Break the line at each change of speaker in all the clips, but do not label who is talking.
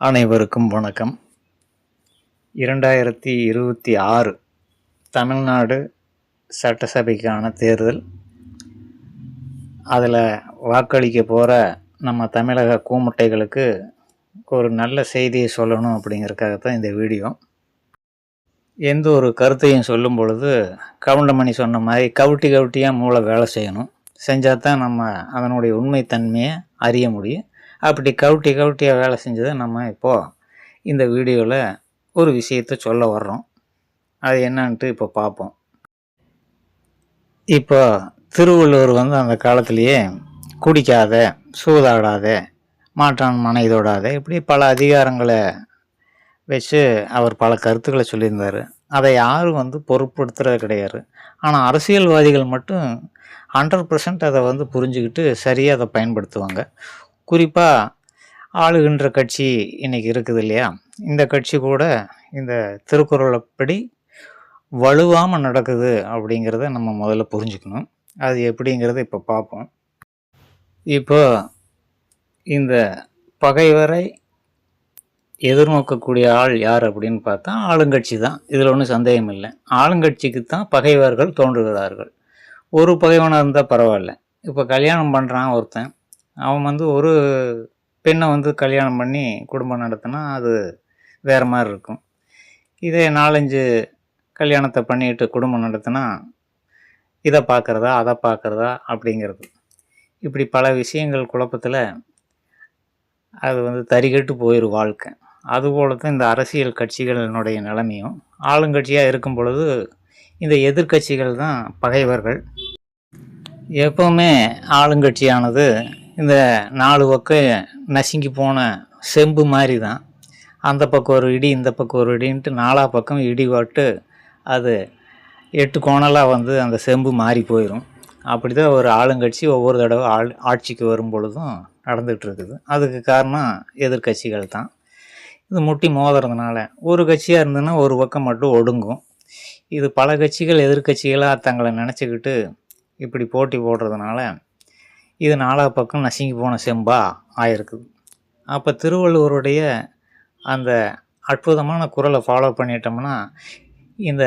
அனைவருக்கும் வணக்கம். இரண்டாயிரத்தி இருபத்தி ஆறு தமிழ்நாடு சட்டசபைக்கான தேர்தல். அதில் வாக்களிக்க போகிற நம்ம தமிழக கூமுட்டைகளுக்கு ஒரு நல்ல செய்தியை சொல்லணும் அப்படிங்கிறதுக்காக தான் இந்த வீடியோ. எந்த ஒரு கருத்தையும் சொல்லும் பொழுது கவுண்டமணி சொன்ன மாதிரி கவுட்டி கவுட்டியாக மூளை வேலை செய்யணும். செஞ்சால் தான் நம்ம அதனுடைய உண்மைத்தன்மையை அறிய முடியும். அப்படி கவுட்டி கவுட்டியாக வேலை செஞ்சதை நம்ம இப்போது இந்த வீடியோவில் ஒரு விஷயத்தை சொல்ல வர்றோம். அது என்னன்ட்டு இப்போ பார்ப்போம். இப்போ திருவள்ளுவர் வந்து அந்த காலத்திலேயே குடிக்காத சூதாடாத மாற்றான் மனைதோடாத இப்படி பல அதிகாரங்களை வச்சு அவர் பல கருத்துக்களை சொல்லியிருந்தார். அதை யாரும் வந்து பொருட்படுத்துறது கிடையாது. ஆனால் அரசியல்வாதிகள் மட்டும் ஹண்ட்ரட் பர்சன்ட் அதை வந்து புரிஞ்சுக்கிட்டு சரியாக அதை பயன்படுத்துவாங்க. குறிப்பாக ஆளுகின்ற கட்சி இன்றைக்கி இருக்குது இல்லையா? இந்த கட்சி கூட இந்த திருக்குறளைப்படி வலுவாமல் நடக்குது அப்படிங்கிறத நம்ம முதல்ல புரிஞ்சுக்கணும். அது எப்படிங்கிறத இப்போ பார்ப்போம் இப்போ இந்த பகைவரை எதிர்நோக்கக்கூடிய ஆள் யார் அப்படின்னு பார்த்தா ஆளுங்கட்சி தான். இதில் ஒன்றும் சந்தேகம் இல்லை. ஆளுங்கட்சிக்கு தான் பகைவர்கள் தோன்றுகிறார்கள். ஒரு பகைவனாக இருந்தால் பரவாயில்ல. இப்போ கல்யாணம் பண்ணுறான் ஒருத்தன். அவன் வந்து ஒரு பெண்ணை வந்து கல்யாணம் பண்ணி குடும்பம் நடத்தினா அது வேறு மாதிரி இருக்கும். இதே நாலஞ்சு கல்யாணத்தை பண்ணிட்டு குடும்பம் நடத்தினா இதை பார்க்குறதா அதை பார்க்குறதா அப்படிங்கிறது. இப்படி பல விஷயங்கள் குழப்பத்தில் அது வந்து தறிகட்டு போயிடும் வாழ்க்கை. அதுபோல தான் இந்த அரசியல் கட்சிகளினுடைய நிலைமையும். ஆளுங்கட்சியாக இருக்கும் பொழுது இந்த எதிர்க்கட்சிகள் தான் பகைவர்கள். எப்போவுமே ஆளுங்கட்சியானது இந்த நாலு பக்கம் நசுங்கி போன செம்பு மாதிரி தான் அந்த பக்கம் ஒரு இடி இந்த பக்கம் ஒரு இடின்ட்டு நாலா பக்கம் இடி பட்டு அது எட்டு கோணலாக வந்து அந்த செம்பு மாறி போயிடும் அப்படி தான் ஒரு ஆளுங்கட்சி ஒவ்வொரு தடவை ஆள் ஆட்சிக்கு வரும் பொழுதும் நடந்துகிட்ருக்குது. அதுக்கு காரணம் எதிர்க்கட்சிகள் தான். இது முட்டி மோதுறதுனால ஒரு கட்சியாக இருந்ததுன்னா ஒரு பக்கம் மட்டும் ஒடுங்கும். இது பல கட்சிகள் எதிர்க்கட்சிகளாக தங்களை நினச்சிக்கிட்டு இப்படி போட்டி போடுறதுனால இது நாலா பக்கம் நசுங்கி போன செம்பா ஆயிருக்குது. அப்போ திருவள்ளுவருடைய அந்த அற்புதமான குரலை ஃபாலோ பண்ணிட்டோம்னா இந்த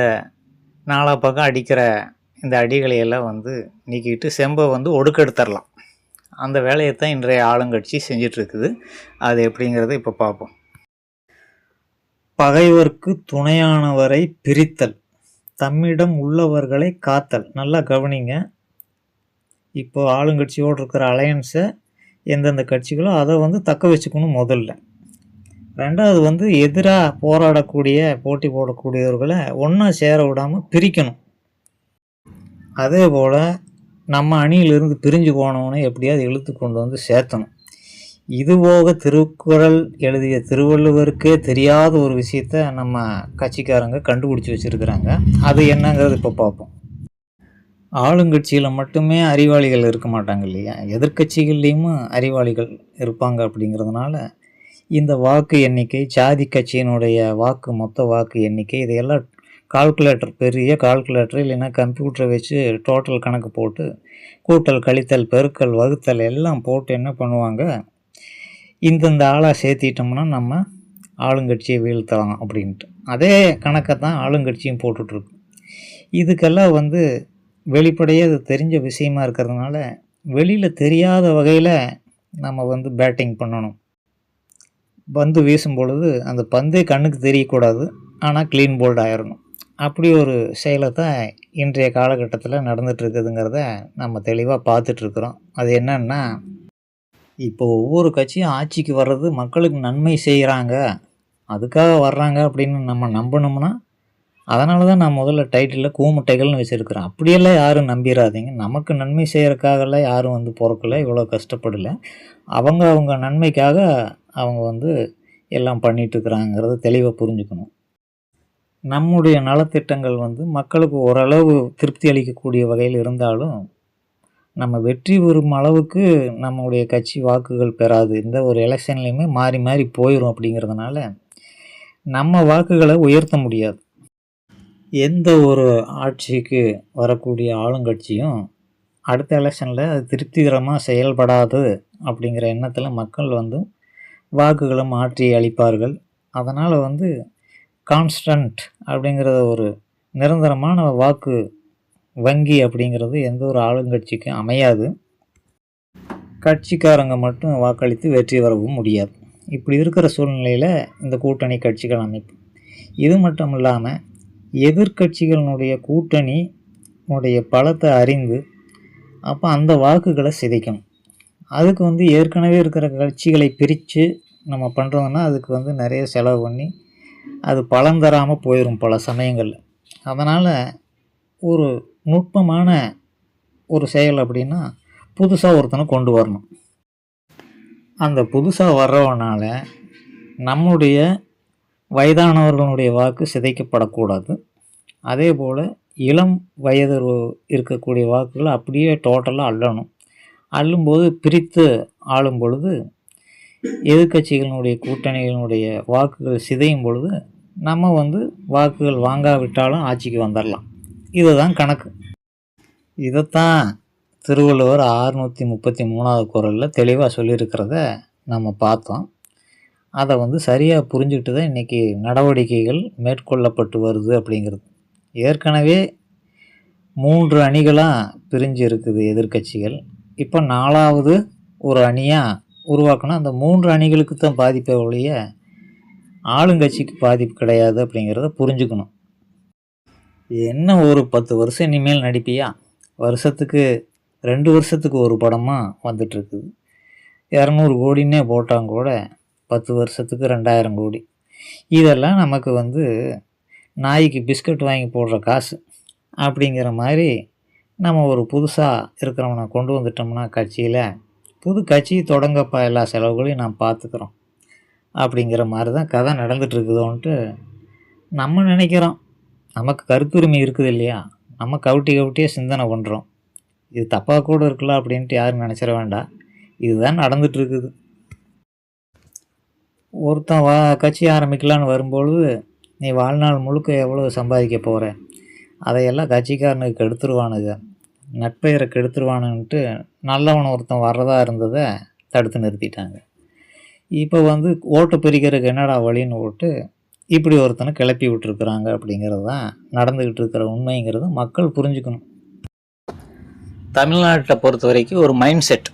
நாலா பக்கம் அடிக்கிற இந்த அடிகளையெல்லாம் வந்து நீக்கிட்டு செம்பை வந்து ஒடுக்கெடுத்துடலாம். அந்த வேலையை தான் இன்றைய ஆளுங்கட்சி செஞ்சிட்ருக்குது. அது எப்படிங்கிறத இப்போ பார்ப்போம். பகைவர்க்கு துணையானவரை பிரித்தல் தம்மிடம் உள்ளவர்களை காத்தல். நல்லா கவனிங்க. இப்போ ஆளுங்கட்சியோடு இருக்கிற அலையன்ஸை எந்தெந்த கட்சிகளோ அதை வந்து தக்க வச்சுக்கணும் முதல்ல. ரெண்டாவது வந்து எதிராக போராடக்கூடிய போட்டி போடக்கூடியவர்களை ஒன்றா சேர விடாமல் பிரிக்கணும். அதே போல் நம்ம அணியிலிருந்து பிரிஞ்சு போனவனை எப்படியாவது இழுத்து கொண்டு வந்து சேர்த்தணும். இதுபோக திருக்குறள் எழுதிய திருவள்ளுவருக்கே தெரியாத ஒரு விஷயத்த நம்ம கட்சிக்காரங்க கண்டுபிடிச்சி வச்சுருக்கிறாங்க. அது என்னங்கிறது இப்போ பார்ப்போம். ஆளுங்கட்சியில் மட்டுமே அறிவாளிகள் இருக்க மாட்டாங்க இல்லையா? எதிர்கட்சிகள்லேயும் அறிவாளிகள் இருப்பாங்க அப்படிங்கிறதுனால இந்த வாக்கு எண்ணிக்கை ஜாதி கட்சியினுடைய வாக்கு மொத்த வாக்கு எண்ணிக்கை இதையெல்லாம் கால்குலேட்டர் பெரிய கால்குலேட்டர் இல்லைன்னா கம்ப்யூட்டரை வச்சு டோட்டல் கணக்கு போட்டு கூட்டல் கழித்தல் பெருக்கல் வகுத்தல் எல்லாம் போட்டு என்ன பண்ணுவாங்க? இந்தந்த ஆளாக சேர்த்திட்டோம்னா நம்ம ஆளுங்கட்சியை வீழ்த்தலாம் அப்படின்ட்டு. அதே கணக்கை தான் ஆளுங்கட்சியும் போட்டுட்ருக்கு. இதுக்கெல்லாம் வந்து வெளிப்படையாக அது தெரிஞ்ச விஷயமா இருக்கிறதுனால வெளியில் தெரியாத வகையில் நம்ம வந்து பேட்டிங் பண்ணணும். பந்து வீசும் பொழுது அந்த பந்தே கண்ணுக்கு தெரியக்கூடாது. ஆனால் க்ளீன் போல்ட் ஆயிடணும் அப்படி ஒரு செயலை தான் இன்றைய காலகட்டத்தில் நடந்துகிட்ருக்குதுங்கிறத நம்ம தெளிவாக பார்த்துட்ருக்குறோம் அது என்னன்னா இப்போ ஒவ்வொரு கட்சியும் ஆட்சிக்கு வர்றது மக்களுக்கு நன்மை செய்கிறாங்க அதுக்காக வர்றாங்க அப்படின்னு நம்ம நம்பணும்னா அதனால தான் நான் முதல்ல டைட்டிலில் கூமுட்டைகள்னு வச்சுருக்கிறேன். அப்படியெல்லாம் யாரும் நம்பிடாதீங்க நமக்கு நன்மை செய்கிறக்காகலாம் யாரும் வந்து பிறக்கல இவ்வளோ கஷ்டப்படலை. அவங்க அவங்க நன்மைக்காக அவங்க வந்து எல்லாம் பண்ணிகிட்ருக்குறாங்கிறத தெளிவாக புரிஞ்சுக்கணும். நம்முடைய நலத்திட்டங்கள் வந்து மக்களுக்கு ஓரளவு திருப்தி அளிக்கக்கூடிய வகையில் இருந்தாலும் நம்ம வெற்றி பெறும் அளவுக்கு நம்முடைய கட்சி வாக்குகள் பெறாது. இந்த ஒரு எலெக்ஷன்லேயுமே மாறி மாறி போயிடும் அப்படிங்கிறதுனால நம்ம வாக்குகளை உயர்த்த முடியாது. எந்த ஒரு ஆட்சிக்கு வரக்கூடிய ஆளுங்கட்சியும் அடுத்த எலெக்ஷனில் அது திருப்திகரமாக செயல்படாது அப்படிங்கிற எண்ணத்தில் மக்கள் வந்து வாக்குகளை மாற்றி அளிப்பார்கள். அதனால் வந்து கான்ஸ்டன்ட் அப்படிங்கிறத ஒரு நிரந்தரமான வாக்கு வங்கி அப்படிங்கிறது எந்த ஒரு ஆளுங்கட்சிக்கும் அமையாது. கட்சிக்காரங்க மட்டும் வாக்களித்து வெற்றி வரவும் முடியாது. இப்படி இருக்கிற சூழ்நிலையில் இந்த கூட்டணி கட்சிகள் அமைப்பு. இது மட்டும் இல்லாமல் எதிர்க்கட்சிகளினுடைய கூட்டணி உடைய பலத்தை அறிந்து அப்போ அந்த வாக்குகளை சிதைக்கணும். அதுக்கு வந்து ஏற்கனவே இருக்கிற கட்சிகளை பிரித்து நம்ம பண்ணுறோம்னா அதுக்கு வந்து நிறைய செலவு பண்ணி அது பலன் தராமல் போயிடும் பல சமயங்களில். அதனால் ஒரு நுட்பமான ஒரு செயல் அப்படின்னா புதுசாக ஒருத்தனை கொண்டு வரணும். அந்த புதுசாக வர்றவனால் நம்முடைய வயதானவர்களுடைய வாக்கு சிதைக்கப்படக்கூடாது. அதே போல் இளம் வயது இருக்கக்கூடிய வாக்குகளை அப்படியே டோட்டலாக அள்ளணும். அள்ளும்போது பிரித்து ஆளும் பொழுது எதிர்க்கட்சிகளினுடைய கூட்டணிகளினுடைய வாக்குகள் சிதையும் பொழுது நம்ம வந்து வாக்குகள் வாங்காவிட்டாலும் ஆட்சிக்கு வந்துடலாம் இதுதான் கணக்கு. இதைத்தான் திருவள்ளுவர் ஆறுநூற்றி முப்பத்தி மூணாவது குரலில் தெளிவாக சொல்லியிருக்கிறத நம்ம பார்த்தோம். அதை வந்து சரியாக புரிஞ்சுக்கிட்டு தான் இன்றைக்கி நடவடிக்கைகள் மேற்கொள்ளப்பட்டு வருது அப்படிங்கிறது. ஏற்கனவே மூன்று அணிகளாக பிரிஞ்சு இருக்குது எதிர்க்கட்சிகள். இப்போ நாலாவது ஒரு அணியாக உருவாக்கணும் அந்த மூன்று அணிகளுக்கு தான் பாதிப்பை ஒழிய ஆளுங்கட்சிக்கு பாதிப்பு கிடையாது அப்படிங்கிறத புரிஞ்சுக்கணும். என்ன ஒரு பத்து வருஷம் இனிமேல் நடிப்பியா? வருஷத்துக்கு ரெண்டு வருஷத்துக்கு ஒரு படமாக வந்துட்டுருக்குது இரநூறு கோடின்னே போட்டாங்க கூட பத்து வருஷத்துக்கு ரெண்டாயிரம் கோடி. இதெல்லாம் நமக்கு வந்து நாய்க்கு பிஸ்கட் வாங்கி போடுற காசு. அப்படிங்கிற மாதிரி நம்ம ஒரு புதுசாக இருக்கிறவனை கொண்டு வந்துட்டோம்னா கட்சியில் புது கட்சி தொடங்கப்பா எல்லா செலவுகளையும் நாம் பார்த்துக்குறோம். அப்படிங்கிற மாதிரி தான் கதை நடந்துகிட்ருக்குதோன்ட்டு நம்ம நினைக்கிறோம். நமக்கு கருத்துரிமை இருக்குது இல்லையா? நம்ம கவுட்டி கவுட்டியே சிந்தனை பண்ணுறோம் இது தப்பாக கூட இருக்கலாம் அப்படின்ட்டு யாரும் நினச்சிட வேண்டாம். இதுதான் நடந்துகிட்ருக்குது. ஒருத்தன் வா கட்சி ஆரம்பிக்கலான்னு வரும்பொழுது நீ வாழ்நாள் முழுக்க எவ்வளோ சம்பாதிக்க போகிற அதையெல்லாம் கட்சிக்காரனுக்கு கெடுத்துருவானுங்க. நட்பெயரை கெடுத்துருவானுன்ட்டு நல்லவன் ஒருத்தன் வர்றதா இருந்ததை தடுத்து நிறுத்திட்டாங்க. இப்போ வந்து ஓட்டு பிரிக்கிறதுக்கு என்னடா வழின்னு போட்டு இப்படி ஒருத்தனை கிளப்பி விட்டுருக்குறாங்க அப்படிங்கிறது தான் நடந்துக்கிட்டு இருக்கிற உண்மைங்கிறது மக்கள் புரிஞ்சுக்கணும்.
தமிழ்நாட்டை பொறுத்த வரைக்கும் ஒரு மைண்ட் செட்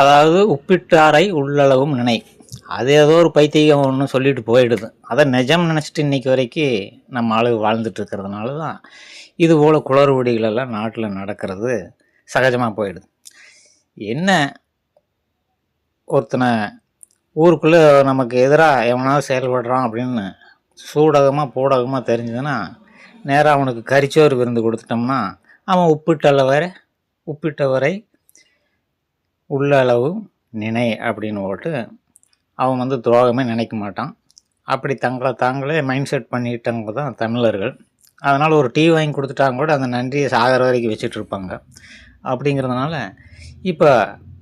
அதாவது உப்பிட்டாரை உள்ளளவும் நினை. அது ஏதோ ஒரு பைத்தியம் ஒன்று சொல்லிட்டு போயிடுது. அதை நிஜம் நினச்சிட்டு இன்னைக்கு வரைக்கும் நம்ம ஆளு வாழ்ந்துட்டு இருக்கிறதுனால தான் இது போல் குளறுபடிகளெல்லாம் நாட்டில் நடக்கிறது சகஜமாக போயிடுது. என்ன ஒருத்தனை ஊருக்குள்ளே நமக்கு எதிராக எவனாவது செயல்படுறான் அப்படின்னு சூடகமாக பூடகமாக தெரிஞ்சதுன்னா நேராக அவனுக்கு கரிச்சோறு விருந்து கொடுத்துட்டோம்னா அவன் உப்பிட்டல வரை உப்பிட்ட வரை உள்ள அளவு நினை அப்படின்னு போட்டு அவன் வந்து துரோகமே நினைக்க மாட்டான். அப்படி தங்களை தாங்களே மைண்ட் செட் பண்ணிட்டவங்க தான் தமிழர்கள். அதனால் ஒரு டீ வாங்கி கொடுத்துட்டாங்க கூட அந்த நன்றியை சாகிற வரைக்கும் வச்சுட்டு இருப்பாங்க. அப்படிங்கிறதுனால இப்போ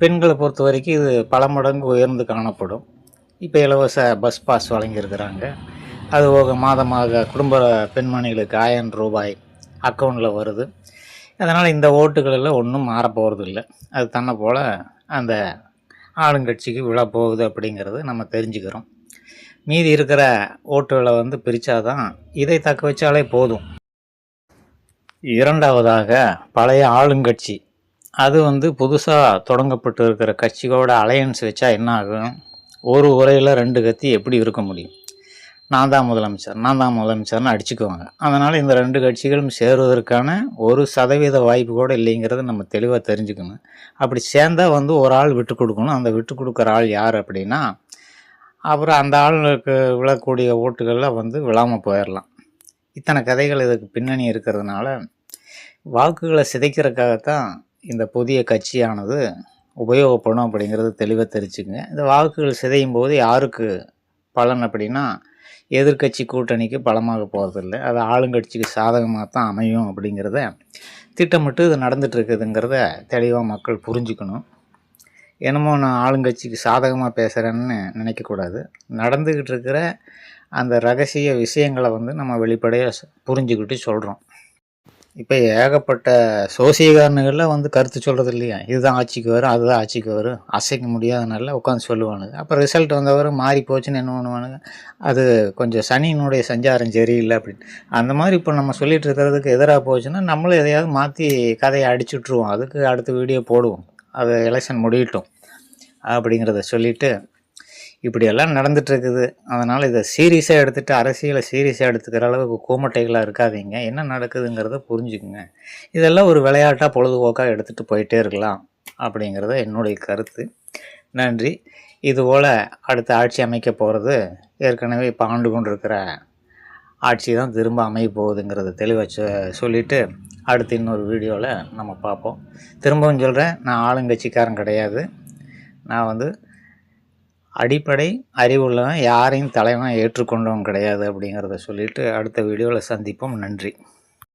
பெண்களை பொறுத்த வரைக்கும் இது பல மடங்கு உயர்ந்து காணப்படும். இப்போ இலவச பஸ் பாஸ் வழங்கியிருக்கிறாங்க. அது போக மாதமாக குடும்ப பெண்மணிகளுக்கு ஆயிரம் ரூபாய் அக்கௌண்ட்டில் வருது. அதனால் இந்த ஓட்டுகள் எல்லாம் ஒன்றும் மாறப்போகிறது இல்லை அது தன்னை போல் அந்த ஆளுங்கட்சிக்கு விழா போகுது அப்படிங்கிறது நம்ம தெரிஞ்சுக்கிறோம். மீதி இருக்கிற ஓட்டுகளை வந்து பிரித்தாதான் இதை தக்க வச்சாலே போதும். இரண்டாவதாக பழைய ஆளுங்கட்சி. அது வந்து புதுசாக தொடங்கப்பட்டு இருக்கிற கட்சிகளோட அலையன்ஸ் வச்சா என்ன ஆகும்? ஒரு உரையில் ரெண்டு கத்தி எப்படி இருக்க முடியும்? நான் தான் முதலமைச்சர் நான் தான் முதலமைச்சர்னு அடிச்சுக்குவாங்க. அதனால் இந்த ரெண்டு கட்சிகளும் சேருவதற்கான ஒரு சதவீத வாய்ப்பு கூட இல்லைங்கிறத நம்ம தெளிவாக தெரிஞ்சுக்கணும். அப்படி சேர்ந்தால் வந்து ஒரு ஆள் விட்டு கொடுக்கணும். அந்த விட்டு கொடுக்குற ஆள் யார் அப்படின்னா அப்புறம் அந்த ஆளுக்கு விழக்கூடிய ஓட்டுகளில் வந்து விழாமல் போயிடலாம் இத்தனை கதைகள் இதுக்கு பின்னணி இருக்கிறதுனால வாக்குகளை சிதைக்கிறதுக்காகத்தான் இந்த புதிய கட்சியானது உபயோகப்படும் அப்படிங்கிறது தெளிவாக தெரிஞ்சுக்குங்க. இந்த வாக்குகள் சிதையும் போது யாருக்கு பலன் அப்படின்னா எதிர்க்கட்சி கூட்டணிக்கு பலமாக போகிறதில்ல அது ஆளுங்கட்சிக்கு சாதகமாக தான் அமையும் அப்படிங்கிறத திட்டமிட்டு இது நடந்துகிட்ருக்குதுங்கிறத தெளிவாக மக்கள் புரிஞ்சுக்கணும். என்னமோ நான் ஆளுங்கட்சிக்கு சாதகமாக பேசுகிறேன்னு நினைக்கக்கூடாது. நடந்துக்கிட்டு இருக்கிற அந்த ரகசிய விஷயங்களை வந்து நம்ம வெளிப்படையாக புரிஞ்சுக்கிட்டு சொல்கிறோம் இப்போ ஏகப்பட்ட சோசியக்காரனுகளில் வந்து கருத்து சொல்கிறது இல்லையா? இதுதான் ஆட்சிக்கு வரும் அதுதான் ஆட்சிக்கு வரும். அசைக்க முடியாதனால உட்காந்து சொல்லுவானுங்க. அப்போ ரிசல்ட் வந்தவரை மாறி போச்சுன்னு என்ன பண்ணுவானுங்க? அது கொஞ்சம் சனியினுடைய சஞ்சாரம் சரியில்லை அப்படின்னு. அந்த மாதிரி இப்போ நம்ம சொல்லிட்டு இருக்கிறதுக்கு எதிராக போச்சுன்னா நம்மளும் எதையாவது மாற்றி கதையை அடிச்சு விட்ருவோம் அதுக்கு அடுத்த வீடியோ போடுவோம். அது எலெக்ஷன் முடியட்டும் அப்படிங்கிறத சொல்லிவிட்டு இப்படியெல்லாம் நடந்துட்டு இருக்குது அதனால் இதை சீரியஸாக எடுத்துகிட்டு அரசியலை சீரியஸாக எடுத்துக்கிற அளவுக்கு கூமட்டைகளாக இருக்காதீங்க. என்ன நடக்குதுங்கிறத புரிஞ்சுக்குங்க. இதெல்லாம் ஒரு விளையாட்டாக பொழுதுபோக்காக எடுத்துகிட்டு போயிட்டே இருக்கலாம் அப்படிங்கிறத என்னுடைய கருத்து. நன்றி. இதுபோல் அடுத்த ஆட்சி அமைக்க போகிறது ஏற்கனவே இப்போ ஆண்டு கொண்டிருக்கிற ஆட்சி தான் திரும்ப அமைய போகுதுங்கிறத தெளிவாக சொ- சொல்லிட்டு அடுத்து இன்னொரு வீடியோவில் நம்ம பார்ப்போம். திரும்பவும் சொல்கிறேன் நான் ஆளுங்கட்சிக்காரன் கிடையாது. நான் வந்து அடிப்படை அறிவுள்ளவன் யாரையும் தலைவனாக ஏற்றுக்கொண்டவன் கிடையாது அப்படிங்கிறத சொல்லிட்டு அடுத்த வீடியோவில் சந்திப்போம். நன்றி.